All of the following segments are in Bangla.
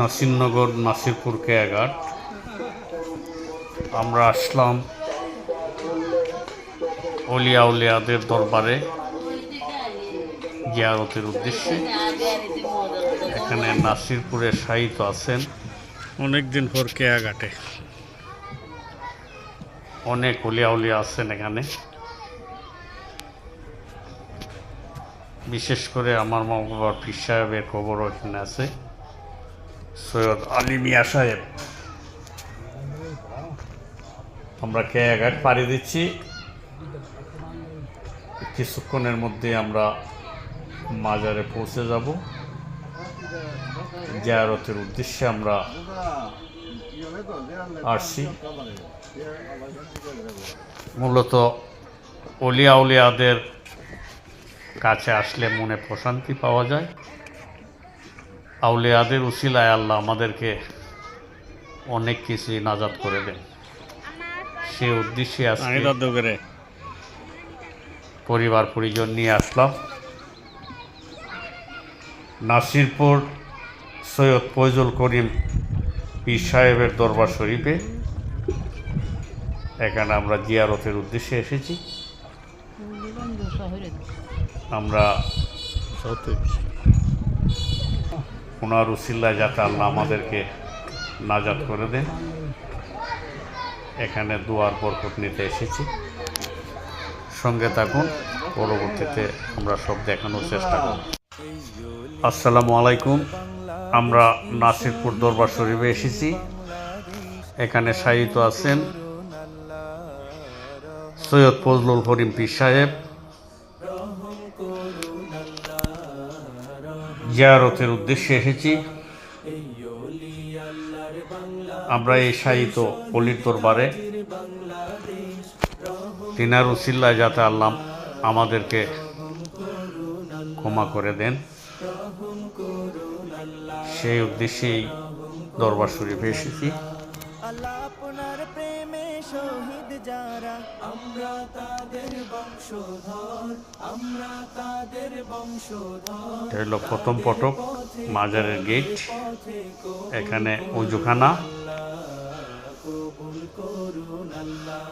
নাসিরনগর, নাসিরপুর কেয়াঘাট আমরা আসলাম অলিয়া উলিয়াদের দরবারে জিয়ারতের উদ্দেশ্যে। এখানে নাসিরপুরে শাহিত আছেন। অনেক দিন পর কেয়াঘাটে অনেক অলিয়া উলিয়া আছেন এখানে। বিশেষ করে আমার মা বাবার পীর সাহেবের খবরও এখানে আছে। সৈয়দ আলী মিয়া সাহেব। আমরা কে কেয়াঘাট পাড়ি দিচ্ছি। কিছুক্ষণের মধ্যে আমরা মাজারে পৌঁছে যাব। জিয়ারতের উদ্দেশ্যে আমরা আসছি। মূলত অলিয়া উলিয়াদের কাছে আসলে মনে প্রশান্তি পাওয়া যায়। আউলিয়াদের উসিলায় আল্লাহ আমাদেরকে অনেক কিছুই নাজাত করে দেন। সে উদ্দেশ্যে আজকে পরিবার পরিজন নিয়ে আসলাম। নাসিরপুর সৈয়দ ফৈজুল করিম পীর সাহেবের দরবার শরীফে। এখানে আমরা জিয়ারতের উদ্দেশ্যে এসেছি। আমরা ওনার উসিল্লায় যাতে আল্লাহ আমাদেরকে নাজাত করে দেন। এখানে দুয়ার বরকত নিতে এসেছি। সঙ্গে থাকুন, পরবর্তীতে আমরা সব দেখানোর চেষ্টা করব। আসসালামু আলাইকুম। আমরা নাসিরপুর দরবার শরীফে এসেছি। এখানে শায়িত আছেন সৈয়দ ফজলুল করিম পীর সাহেব। জিয়ারতের উদ্দেশ্যে এসেছি। আমরা এই সাহিত্য অলির দরবারে তিনার উসিল্লায় যাতে আল্লাহ আমাদেরকে ক্ষমা করে দেন। সেই উদ্দেশ্যেই দরবার শরীফে এসেছি। যারা। আমরা তাদের বংশধর আমরা তাদের বংশধর। এটা হলো প্রথম পটক মাজারের গেট এখানে উজুখানা কবুল করুন আল্লাহ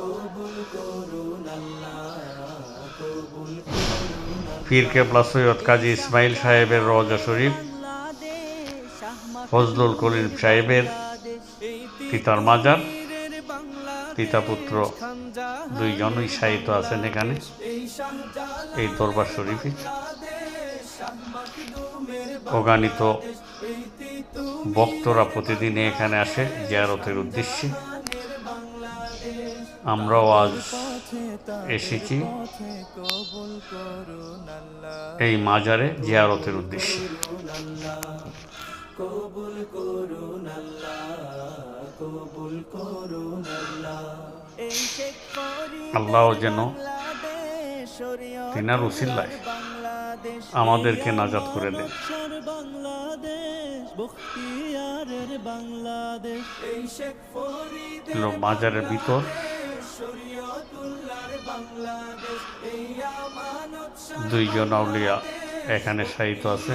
কবুল করুন আল্লাহ কবুল করুন পীর কেবলা সৈয়দ কাজী ইসমাইল সাহেবের রজা শরীফ ফজলুল করিম সাহেবের পিতার মাজার। পিতা পুত্র দুইজনই সাহিত্য আছেন এখানে। এই দরবার শরীফে অগানিত ভক্তরা প্রতিদিন এখানে আসে জিয়ারতের উদ্দেশ্যে। আমরাও আজ এসেছি এই মাজারে জিয়ারতের উদ্দেশ্যে। কবুল করুন আল্লাহ। কবুল করুন আল্লাহ। এই আল্লাহ যেন তিনার উসিল্লায় বাংলাদেশ আমাদেরকে নাজাত করে দেন। বৎসর বাংলাদেশ বখতিয়ারের বাংলাদেশ। এই শেখ ফরিদ হলো মাজারের ভিতর। শরীয়তুল্লাহর বাংলাদেশ এই আমানত দুইজন আউলিয়া এখানে সাহিত্য আছে।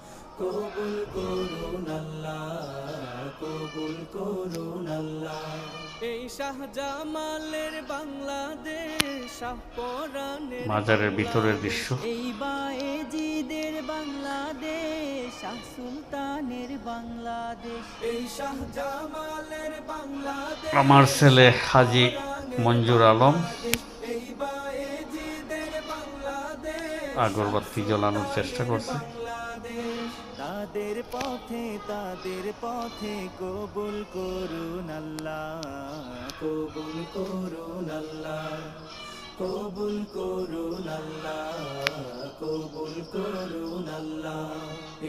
কবুল করুন আল্লাহ কবুল করুন আল্লাহ। এই শাহজামালের বাংলাদেশ শাহপরানের মাজারের ভিতরের দৃশ্য। এই বায়েজিদের বাংলাদেশ শাহ সুলতানের বাংলাদেশ। এই শাহজামালের বাংলাদেশ আমার ছেলে হাজি মঞ্জুর আলম। আগরবাতি জ্বালানোর চেষ্টা করছে। তাদের পথে তাদের পথে কবুল করুন আল্লাহ। কবুল করুন আল্লাহ, কবুল করুন আল্লাহ, কবুল করুন আল্লাহ।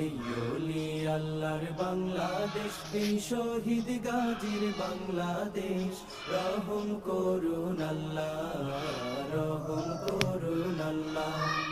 এই আল্লাহর বাংলাদেশ, এই শহীদ গাজীর বাংলাদেশ, রহম করুন আল্লাহ, রহম করুন আল্লাহ।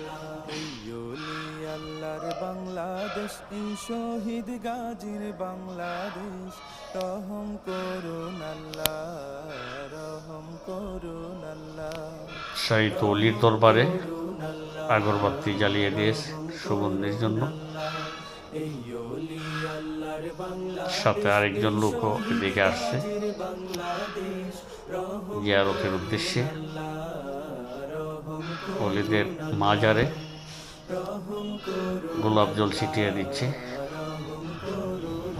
এই শহীদ গাজীর বাংলাদেশ। রহম করুন আল্লাহ রহম করুন আল্লাহ শাহিদ অলির দরবারে আগরবাতি জ্বালিয়ে দিয়েছে সুগন্ধির জন্য। সাথে আরেকজন লোকও এদিকে আসছে। জিয়ারতের উদ্দেশ্যে। অলিদের মাজারে গোলাপ জল ছিটিয়ে দিচ্ছে।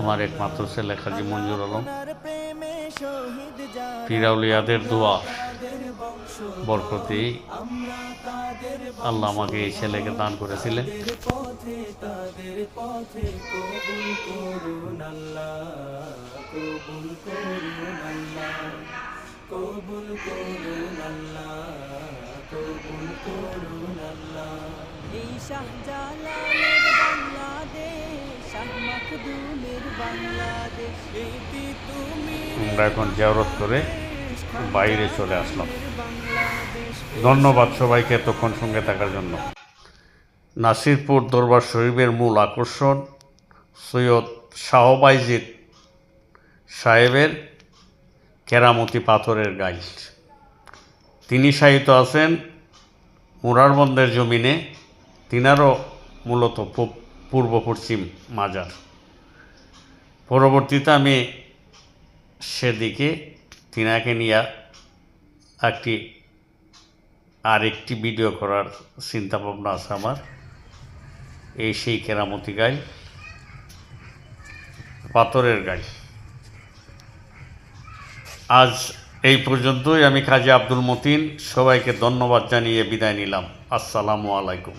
আমার একমাত্র ছেলে কাজী মঞ্জুর আলম। পিরাউলিয়াদের দোয়া, বরকতি। আল্লাহ আমাকে এই ছেলেকে দান করেছিলেন। কবুল করুন আল্লাহ। কবুল করুন আল্লাহ কবুল করুন আল্লাহ কবুল করুন আল্লাহ এই শাহজালালের বাংলাদেশ শাহ মাখদুমের বাংলাদেশ। প্রীতি তুমি আমরা এখন জিয়ারত করে বাইরে চলে আসলাম। ধন্যবাদ সবাইকে এতক্ষণ সঙ্গে থাকার জন্য। নাসিরপুর দরবার শরীফের মূল আকর্ষণ সৈয়দ শাহবাইজিদ সাহেবের কেরামতি পাথরের গাইল তিনি সাহিত্য আছেন মুরারবন্দের জমিনে, তিনারও মূলত পূর্ব পশ্চিম মাজার। পরবর্তীতে আমি সেদিকে তিনাকে নিয়ে একটি আর একটি ভিডিও করার চিন্তা ভাবনা আছে আমার। এই সেই কেরামতি গাই, পাথরের গাই। আজ এই পর্যন্তই আমি কাজী আব্দুল মতিন সবাইকে ধন্যবাদ জানিয়ে বিদায় নিলাম। আসসালামু আলাইকুম।